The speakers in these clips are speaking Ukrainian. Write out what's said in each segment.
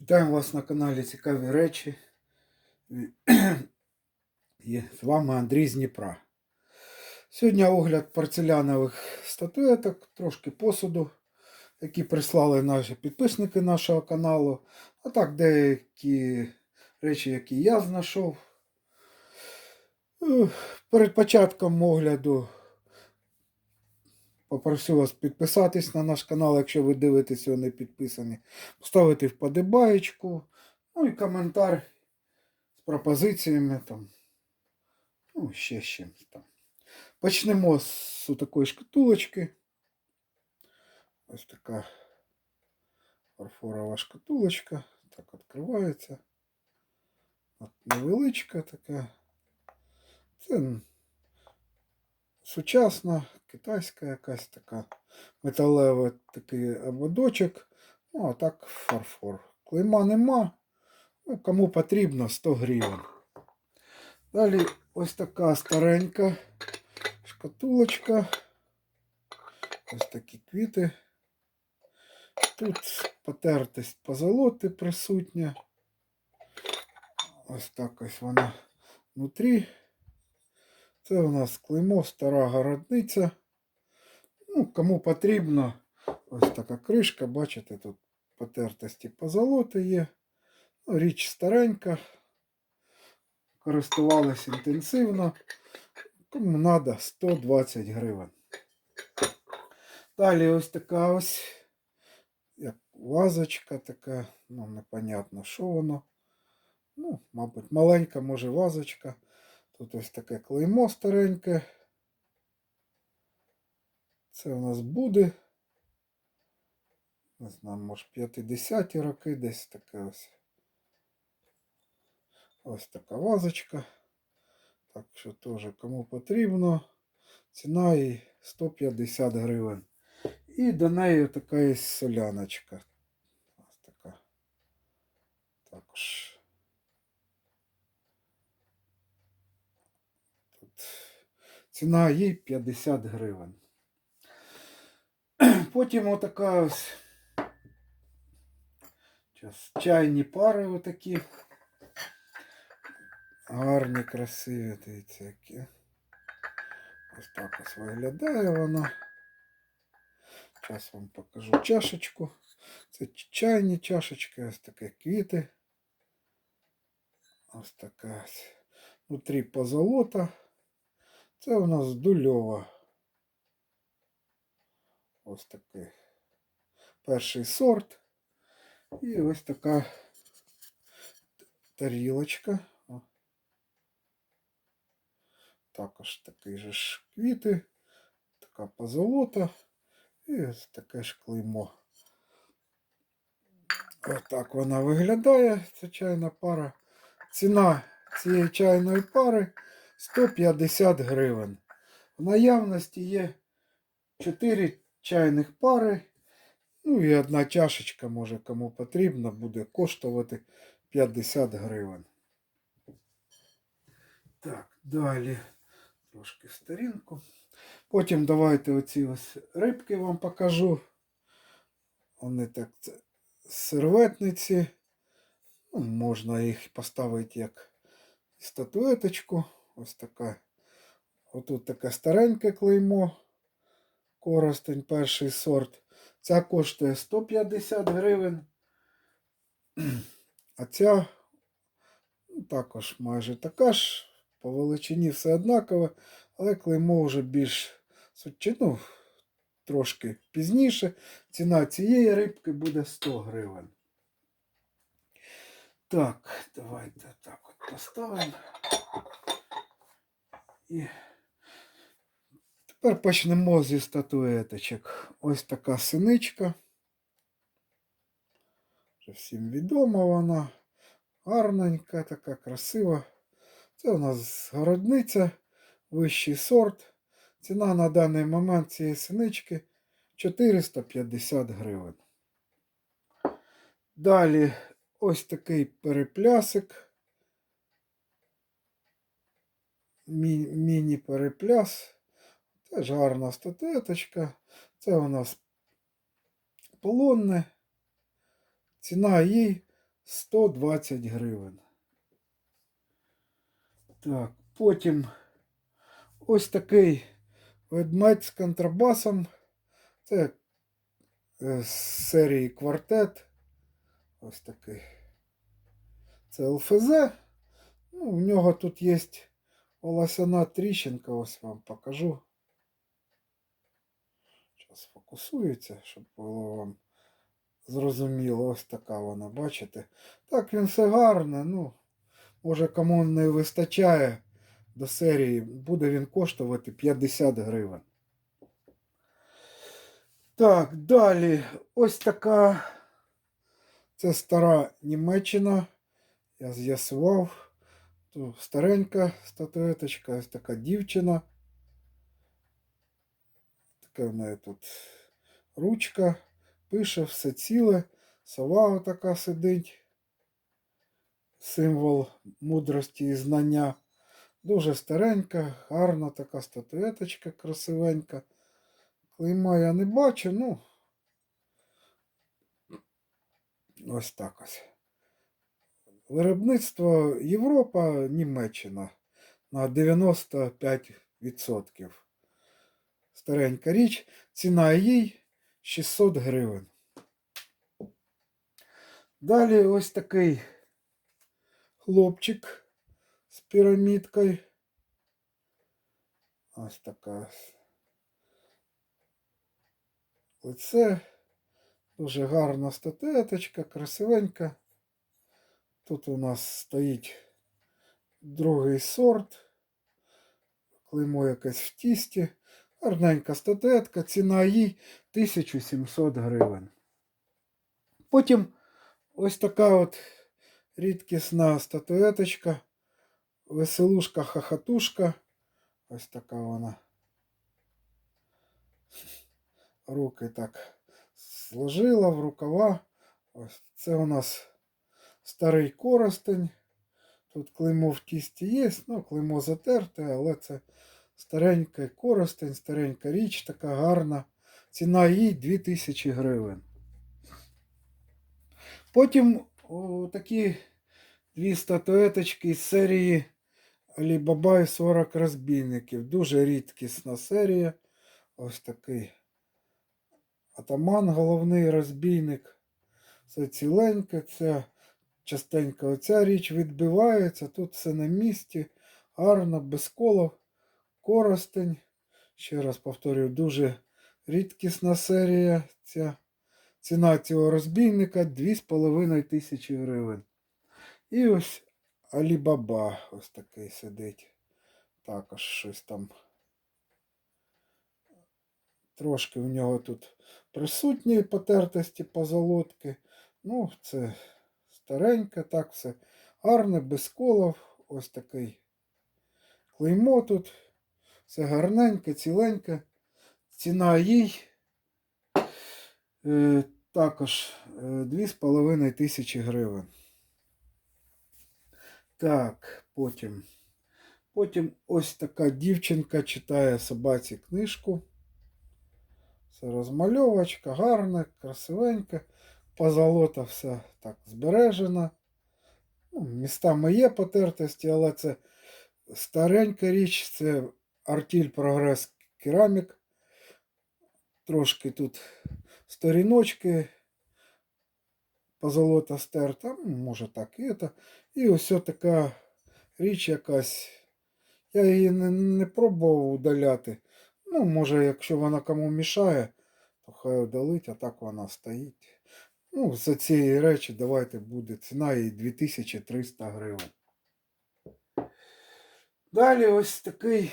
Вітаємо вас на каналі Цікаві речі. І з вами Андрій з Дніпра. Сьогодні огляд порцелянових статуеток, трошки посуду, які прислали наші підписники нашого каналу. А так деякі речі, які я знайшов. Перед початком огляду попрошу вас підписатись на наш канал, якщо ви дивитесь його не підписані. Поставити вподобаєчку, ну і коментар з пропозиціями там. Ну, ще з чимось там. Почнемо з такої шкатулочки. Ось така фарфорова шкатулочка. Так відкривається. От невеличка така. Це сучасна, китайська якась така металевий такий ободочок. Ну, а так фарфор. Клейма нема. Ну, кому потрібно 100 гривень. Далі ось така старенька шкатулочка. Ось такі квіти. Тут потертість позолоти присутня. Ось так ось вона внутрі. Це у нас клеймо стара городниця. Ну, кому потрібно, ось така кришка, бачите, тут потертості позолоти є. Ну, річ старенька. Користувалась інтенсивно. Кому треба 120 гривень. Далі ось така ось як вазочка така, ну, непонятно, що воно. Ну, мабуть, маленька, може, вазочка. Тут ось таке клеймо стареньке. Це у нас буде. Не знаю, може 50-ті роки десь таке ось. Ось така вазочка. Так що теж кому потрібно. Ціна її 150 гривень. І до неї така соляночка. Ось така. Також. Тут ціна їй 50 гривень. Потім отака ось. Чайні пари отакі. Гарні, красиві, дивіться, які. Ось так ось виглядає вона. Зараз вам покажу чашечку. Це чайні чашечки, ось такі квіти. Ось така ось. Внутрі позолота. Це у нас дульова. Ось такий перший сорт. І ось така тарілочка. Також такий же ж квіти, така позолота і ось таке ж клеймо. Отак вона виглядає, ця чайна пара. Ціна цієї чайної пари 150 гривень. В наявності є 4 чайних пари. Ну і одна чашечка, може, кому потрібно, буде коштувати 50 гривень. Так, далі трошки сторінку. Потім давайте оці ось рибки вам покажу. Вони так це серветниці. Ну, можна їх поставити як статуеточку. Ось така. Отут таке стареньке клеймо. Коростень перший сорт. Ця коштує 150 гривень. А ця ну, також майже така ж. По величині все однакове, але клеймо вже більш ну, трошки пізніше. Ціна цієї рибки буде 100 гривень. Так, давайте так от поставимо. І тепер почнемо зі статуеточок. Ось така синичка. Всім відома вона. Гарненька, така красива. Це у нас городниця, вищий сорт. Ціна на даний момент цієї синички 450 гривень. Далі ось такий переплясик. Міні-перепляс. Теж гарна статуеточка. Це у нас полонне. Ціна їй 120 гривень. Так, потім ось такий ведмедь з контрабасом. Це е, з серії квартет. Ось такий. Це ЛФЗ. Ну, у нього тут є волосяна тріщинка, ось вам покажу. Зараз фокусується, щоб було вам зрозуміло. Ось така вона, бачите. Так, він все гарне, ну, може кому не вистачає до серії, буде він коштувати 50 гривень. Так, далі ось така. Це стара Німеччина. Я з'ясував. Тут старенька статуеточка, ось така дівчина. Така в неї тут ручка, пише все ціле, сова така сидить. Символ мудрості і знання. Дуже старенька, гарна така статуеточка красивенька. Клейма я не бачу, ну. Ось так ось. Виробництво Європа, Німеччина на 95%. Старенька річ. Ціна їй 600 гривень. Далі ось такий хлопчик з пірамідкою. Ось така лице. Дуже гарна статуеточка, красивенька. Тут у нас стоїть другий сорт. Клеймо якесь в тісті. Гарненька статуетка, ціна їй 1700 гривень. Потім ось така от рідкісна статуеточка. Веселушка-хахатушка. Ось така вона. Руки так сложила в рукава. Ось це у нас старий коростень. Тут клеймо в тісті є, ну, клеймо затерте, але це старенький коростень, старенька річ, така гарна. Ціна їй 2000 гривень. Потім о, такі дві статуеточки з серії Алібаба і 40 розбійників. Дуже рідкісна серія. Ось такий атаман, головний розбійник. Це ціленьке, це частенько оця річ відбивається. Тут все на місці. Гарно, без колов, коростень. Ще раз повторюю, дуже рідкісна серія. Ця. Ціна цього розбійника 2,5 тисячі гривень. І ось Алібаба ось такий сидить. Також щось там. Трошки в нього тут присутні потертості позолотки. Ну, це стареньке, так все гарне, без колов. Ось такий клеймо тут. Все гарненьке, ціленьке. Ціна їй е, також е, 2,5 тисячі гривень. Так, потім. Потім ось така дівчинка читає собаці книжку. Це розмальовочка, гарна, красивенька. Позолота вся так збережена. Ну, містами є потертості, але це старенька річ, це артіль прогрес керамік. Трошки тут сторіночки, позолота стерта, ну, може так і це. І ось така річ якась. Я її не, не пробував удаляти. Ну, може, якщо вона кому мішає, то хай удалить, а так вона стоїть. Ну, за цієї речі давайте буде ціна її 2300 гривень. Далі ось такий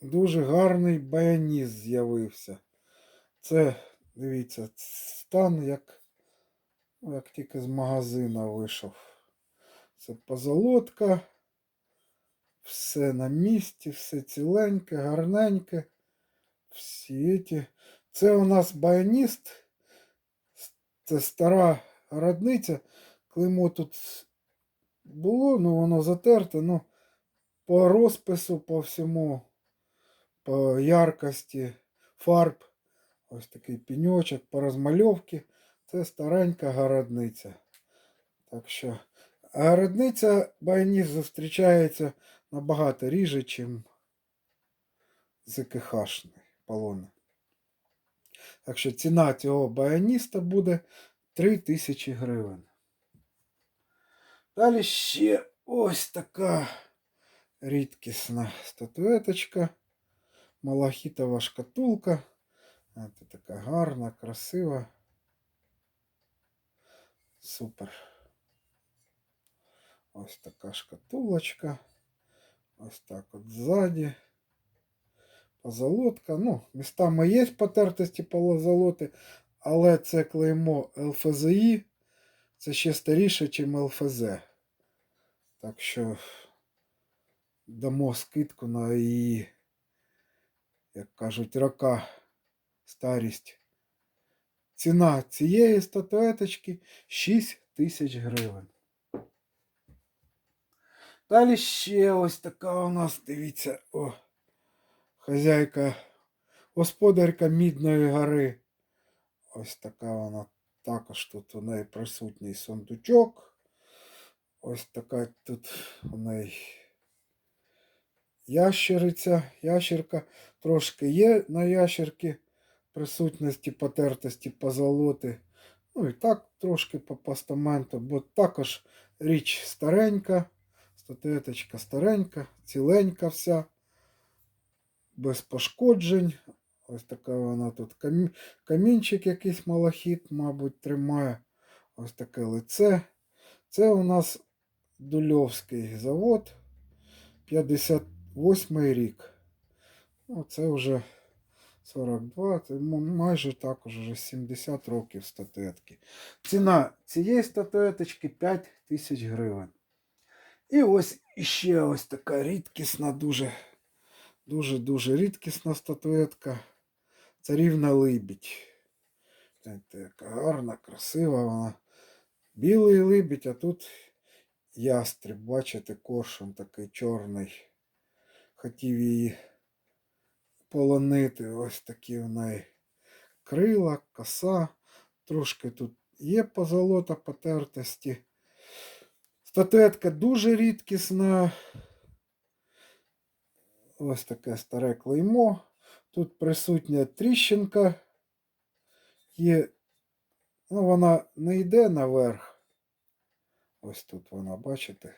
дуже гарний баяніс з'явився. Це, дивіться, стан як, ну, як тільки з магазина вийшов. Це позолотка. Все на місці, все ціленьке, гарненьке. Всі ті. Це у нас баяніст. Це стара городниця. Клеймо тут було, ну воно затерте, ну по розпису, по всьому, по яркості фарб. Ось такий пеньочок по розмальовці. Це старенька городниця. Так що. А родниця баянів зустрічається набагато ріже, ніж ЗКХшний полони. Так що ціна цього баяніста буде 3000 гривень. Далі ще ось така рідкісна статуеточка. Малахітова шкатулка. Це така гарна, красива. Супер. Ось така шкатулочка. Ось так от ззаді. Позолотка. Ну, містами є потертості позолоти, але це клеймо ЛФЗІ. Це ще старіше, ніж ЛФЗ. Так що дамо скидку на її, як кажуть, рока старість. Ціна цієї статуеточки 6 тисяч гривень. Далі ще ось така у нас, дивіться, о, хазяйка, господарка Мідної гори. Ось така вона. Також тут у неї присутній сундучок. Ось така тут у неї ящериця, ящерка. Трошки є на ящерки присутності потертості позолоти. Ну і так трошки по постаменту, бо також річ старенька, статуеточка старенька, ціленька вся, без пошкоджень. Ось така вона тут камінчик якийсь малахіт, мабуть, тримає. Ось таке лице. Це у нас Дульовський завод. 58 рік. Ну, це вже 42, це майже також вже 70 років статуетки. Ціна цієї статуеточки 5 тисяч гривень. І ось іще ось така рідкісна, дуже, дуже-дуже рідкісна статуетка. Царівна либідь. Яка гарна, красива вона. Білий либідь, а тут ястреб, бачите, коршун такий чорний. Хотів її полонити. Ось такі в неї крила, коса. Трошки тут є позолота потертості. Статуетка дуже рідкісна. Ось таке старе клеймо. Тут присутня тріщинка. Є, ну, вона не йде наверх. Ось тут вона, бачите.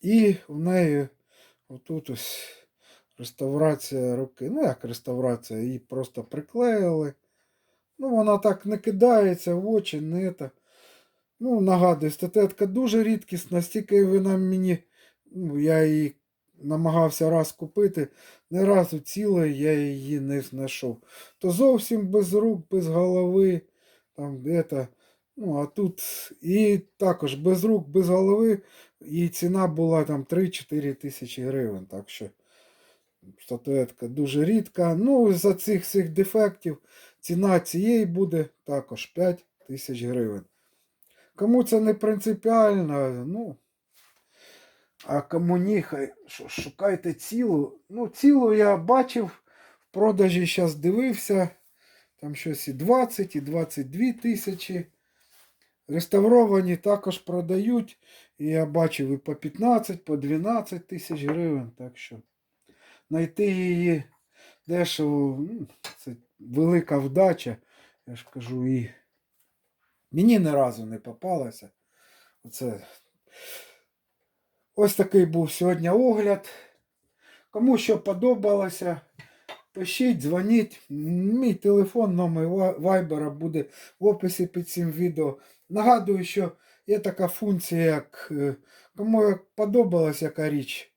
І в неї отут ось реставрація руки. Ну, як реставрація, її просто приклеїли. Ну, вона так не кидається в очі, не та. Ну, нагадую, статуетка дуже рідкісна, стільки вона мені. Ну, я її намагався раз купити, не разу цілої я її не знайшов. То зовсім без рук, без голови. Там де-то. Ну, а тут і також без рук, без голови, її ціна була там 3-4 тисячі гривень. Так що статуетка дуже рідка. Ну, за цих всіх дефектів ціна цієї буде також 5 тисяч гривень. Кому це не принципіально, ну. А кому ні, хай що, шукайте цілу. Ну, цілу я бачив, в продажі зараз дивився. Там щось і 20, і 22 тисячі. Реставровані також продають. І я бачив і по 15, по 12 тисяч гривень. Так що знайти її дешево, ну, це велика вдача. Я ж кажу, і мені ні разу не попалося. Оце. Ось такий був сьогодні огляд. Кому що подобалося, пишіть, дзвоніть. Мій телефон, номер ва- вайбера буде в описі під цим відео. Нагадую, що є така функція, як е, кому як подобалась яка річ.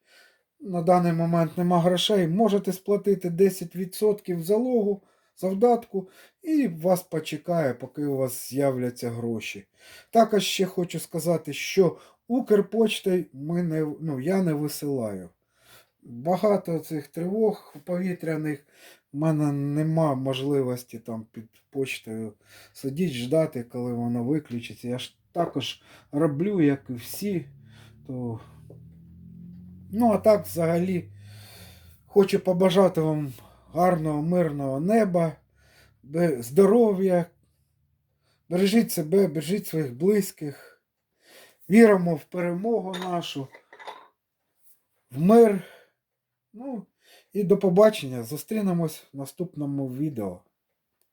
На даний момент нема грошей. Можете сплатити 10% залогу, завдатку, і вас почекає, поки у вас з'являться гроші. Також ще хочу сказати, що Укрпочтою ми не, ну, я не висилаю. Багато цих тривог повітряних в мене нема можливості там під почтою сидіти, ждати, коли воно виключиться. Я ж також роблю, як і всі. То... Ну, а так взагалі хочу побажати вам гарного, мирного неба, здоров'я, Бережіть себе, бережіть своїх близьких. Віримо в перемогу нашу, в мир. Ну і до побачення. Зустрінемось в наступному відео.